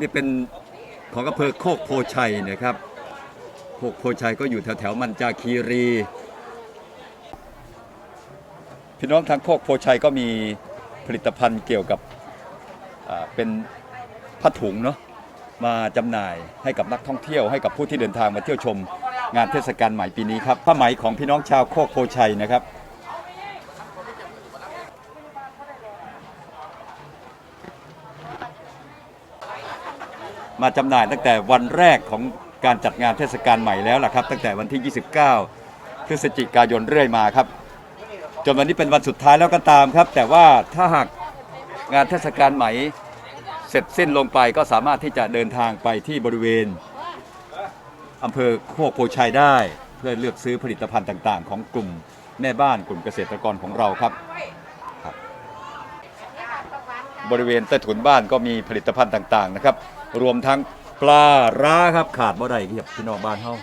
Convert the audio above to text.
นี่เป็นของอำเภอโคกโพชัยนะครับโคกโพชัยก็อยู่แถวแถวๆมันจาคีรี พี่น้องทางโคกโพชัยก็มีผลิตภัณฑ์เกี่ยวกับเป็นผ้าถุงเนาะมาจำหน่ายให้กับนักท่องเที่ยวให้กับผู้ที่เดินทางมาเที่ยวชม งานเทศกาลใหม่ปีนี้ครับผ้าไหมของพี่น้องชาวโคกโพชัยนะครับ มาจำหน่ายตั้งแต่วันแรกของการจัดงานเทศกาลใหม่แล้วล่ะครับ ตั้งแต่วันที่ 29 พฤศจิกายนเรื่อยมาครับ จนวันนี้เป็นวันสุดท้ายแล้วก็ตามครับ แต่ว่าถ้าหากงานเทศกาลใหม่เสร็จสิ้นลงไปก็สามารถที่จะเดินทางไปที่บริเวณอำเภอโคกโพชัยได้ เพื่อเลือกซื้อผลิตภัณฑ์ต่างๆ ของกลุ่มแม่บ้านกลุ่มเกษตรกรของเราครับ บริเวณใต้ถุนบ้านก็มีผลิตภัณฑ์ต่างๆนะครับ รวมทั้งปลาร้าครับขาดบ่ได้ครับพี่น้องบ้านเฮา